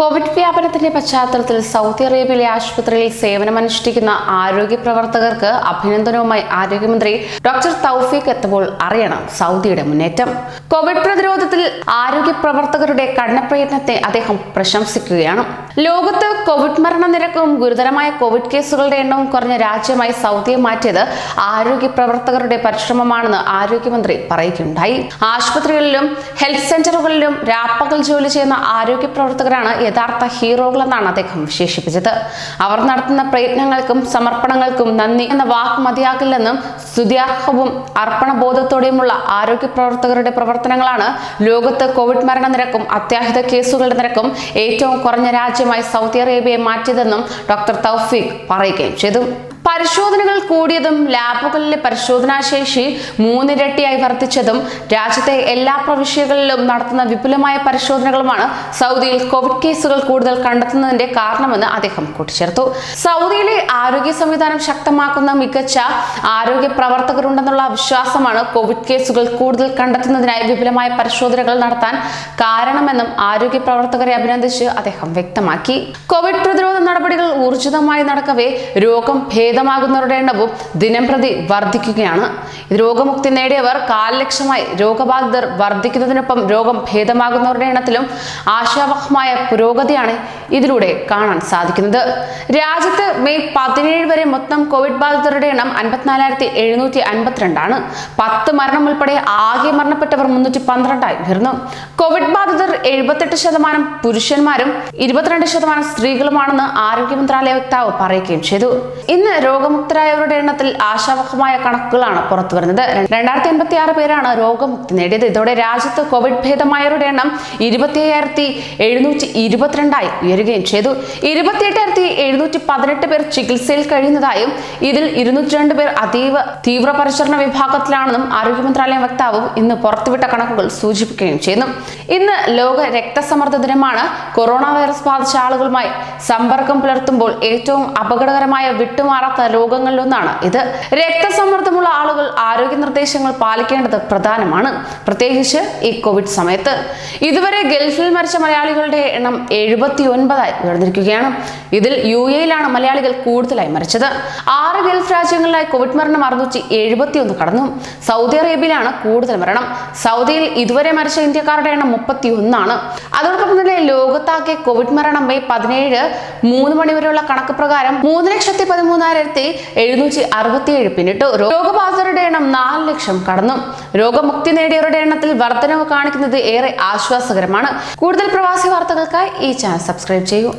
Covid വ്യാപനത്തിന്റെ പശ്ചാത്തലത്തിൽ Saudi അറേബ്യയിലെ ആശുപത്രിയിൽ സേവനമനുഷ്ഠിക്കുന്ന ആരോഗ്യ പ്രവർത്തകർക്ക് അഭിനന്ദനവുമായി ആരോഗ്യമന്ത്രി ഡോക്ടർ തൗഫീഖ് എത്തുമ്പോൾ അറിയണം സൗദിയുടെ മുന്നേറ്റം. കോവിഡ് പ്രതിരോധത്തിൽ ആരോഗ്യ പ്രവർത്തകരുടെ കഠിനപ്രയത്നത്തെ അദ്ദേഹം പ്രശംസിക്കുകയാണ്. ലോകത്ത് കോവിഡ് മരണനിരക്കും ഗുരുതരമായ കോവിഡ് കേസുകളുടെ എണ്ണവും കുറഞ്ഞ രാജ്യമായി സൗദിയെ മാറ്റിയത് ആരോഗ്യ പ്രവർത്തകരുടെ പരിശ്രമമാണെന്ന് ആരോഗ്യമന്ത്രി പറയുകയുണ്ടായി. ആശുപത്രികളിലും ഹെൽത്ത് സെന്ററുകളിലും രാപ്പകൽ ജോലി ചെയ്യുന്ന ആരോഗ്യ പ്രവർത്തകരാണ് യഥാർത്ഥ ഹീറോകളെന്നാണ് അദ്ദേഹം വിശേഷിപ്പിച്ചത്. അവർ നടത്തുന്ന പ്രയത്നങ്ങൾക്കും സമർപ്പണങ്ങൾക്കും നന്ദി എന്ന വാക്ക് മതിയാകില്ലെന്നും സ്തുത്യാർഹവും അർപ്പണബോധത്തോടെയുമുള്ള ആരോഗ്യ പ്രവർത്തകരുടെ പ്രവർത്തനങ്ങളാണ് ലോകത്ത് കോവിഡ് മരണനിരക്കും അത്യാഹിത കേസുകളുടെ നിരക്കും ഏറ്റവും കുറഞ്ഞ രാജ്യമായി സൗദി അറേബ്യയെ മാറ്റിയതെന്നും ഡോക്ടർ തൗഫീഖ് പറയുകയും ചെയ്തു. പരിശോധനകൾ കൂടിയതും ലാബുകളിലെ പരിശോധനാശേഷി മൂന്നിരട്ടിയായി വർദ്ധിച്ചതും രാജ്യത്തെ എല്ലാ പ്രവിശ്യകളിലും നടത്തുന്ന വിപുലമായ പരിശോധനകളുമാണ് സൗദിയിൽ കോവിഡ് കേസുകൾ കൂടുതൽ കണ്ടെത്തുന്നതിന്റെ കാരണമെന്ന് അദ്ദേഹം കൂട്ടിച്ചേർത്തു. സൗദിയിലെ ആരോഗ്യ സംവിധാനം ശക്തമാക്കുന്ന മികച്ച ആരോഗ്യ പ്രവർത്തകരുണ്ടെന്നുള്ള വിശ്വാസമാണ് കോവിഡ് കേസുകൾ കൂടുതൽ കണ്ടെത്തുന്നതിനായി വിപുലമായ പരിശോധനകൾ നടത്താൻ കാരണമെന്നും ആരോഗ്യ പ്രവർത്തകരെ അഭിനന്ദിച്ച് അദ്ദേഹം വ്യക്തമാക്കി. കോവിഡ് പ്രതിരോധ നടപടികൾ ഊർജിതമായി നടക്കവേ രോഗം ഭേദമാകുന്നവരുടെ എണ്ണവും ദിനംപ്രതി വർദ്ധിക്കുകയാണ്. രോഗമുക്തി നേടിയവർ കാൽ ലക്ഷമായി രോഗബാധിതർ വർദ്ധിക്കുന്നതിനൊപ്പം രോഗം ഭേദമാകുന്നവരുടെ എണ്ണത്തിലും ആശാവഹമായ പുരോഗതിയാണ് ഇതിലൂടെ കാണാൻ സാധിക്കുന്നത്. രാജ്യത്ത് മെയ് പതിനേഴ് വരെ മൊത്തം കോവിഡ് ബാധിതരുടെ എണ്ണം അൻപത്തിനാലായിരത്തി എഴുന്നൂറ്റി അൻപത്തിരണ്ടാണ്. പത്ത് മരണം ഉൾപ്പെടെ ആകെ മരണപ്പെട്ടവർ മുന്നൂറ്റി പന്ത്രണ്ടായി ഉയർന്നു. കോവിഡ് ബാധിതർ എഴുപത്തെട്ട് ശതമാനം പുരുഷന്മാരും ഇരുപത്തിരണ്ട് ശതമാനം സ്ത്രീകളുമാണെന്ന് ആരോഗ്യ മന്ത്രാലയ വക്താവ് പറയുകയും ചെയ്തു. ഇന്ന് രോഗമുക്തരായവരുടെ എണ്ണത്തിൽ ആശാവഹമായ കണക്കുകളാണ് പുറത്തു വരുന്നത്. രണ്ടായിരത്തി എൺപത്തി ആറ് പേരാണ് രോഗമുക്തി നേടിയത്. ഇതോടെ രാജ്യത്ത് കോവിഡ് ഭേദമായവരുടെ എണ്ണം ഇരുപത്തി അയ്യായിരത്തി എഴുന്നൂറ്റി ഇരുപത്തിരണ്ടായി ഉയരുകയും ചെയ്തു. ഇരുപത്തിയെട്ടായിരത്തി എഴുന്നൂറ്റി പതിനെട്ട് പേർ ചികിത്സയിൽ കഴിയുന്നതായും ഇതിൽ ഇരുന്നൂറ്റി രണ്ട് പേർ അതീവ തീവ്ര പരിചരണ വിഭാഗത്തിലാണെന്നും ആരോഗ്യ മന്ത്രാലയം വക്താവ് ഇന്ന് പുറത്തുവിട്ട കണക്കുകൾ സൂചിപ്പിക്കുകയും ചെയ്യുന്നു. ഇന്ന് ലോക രക്തസമ്മർദ്ദ ദിനമാണ്. കൊറോണ വൈറസ് ബാധിച്ച ആളുകളുമായി സമ്പർക്കം പുലർത്തുമ്പോൾ ഏറ്റവും അപകടകരമായ വിട്ടുമാറാത്ത രോഗങ്ങളിലൊന്നാണ്. ഇത് രക്തസമ്മർദ്ദമുള്ള ആളുകൾ ആരോഗ്യ നിർദ്ദേശങ്ങൾ പാലിക്കേണ്ടത് പ്രധാനമാണ്. പ്രത്യേകിച്ച് ഈ കോവിഡ് സമയത്ത്. ഇതുവരെ ഗൾഫിൽ മരിച്ച മലയാളികളുടെ എണ്ണം എഴുപത്തി ഒൻപതായി ഉയർന്നിരിക്കുകയാണ്. ഇതിൽ യു എയിലാണ് മലയാളികൾ കൂടുതലായി മരിച്ചത്. ആറ് ഗൾഫ് രാജ്യങ്ങളിലായി കോവിഡ് മരണം അറുന്നൂറ്റി എഴുപത്തി ഒന്ന് കടന്നു. സൗദി അറേബ്യയിലാണ് കൂടുതൽ മരണം. സൗദിയിൽ ഇതുവരെ മരിച്ച ഇന്ത്യക്കാരുടെ എണ്ണം മുപ്പത്തി ഒന്നാണ് അതോടൊപ്പം തന്നെ ലോകത്താകെ കോവിഡ് മരണം മെയ് പതിനേഴ് മൂന്ന് മണിവരെയുള്ള കണക്ക് പ്രകാരം മൂന്ന് ലക്ഷത്തി പതിമൂന്നായിരത്തി എഴുന്നൂറ്റി അറുപത്തിയേഴ് പിന്നിട്ടു. രോഗബാധിതരുടെ എണ്ണം നാല് ലക്ഷം കടന്നു. രോഗമുക്തി നേടിയവരുടെ എണ്ണത്തിൽ വർധനവ് കാണിക്കുന്നത് ഏറെ ആശ്വാസകരമാണ്. കൂടുതൽ പ്രവാസി വാർത്തകൾക്കായി ഈ ചാനൽ സബ്സ്ക്രൈബ് ചെയ്യൂ.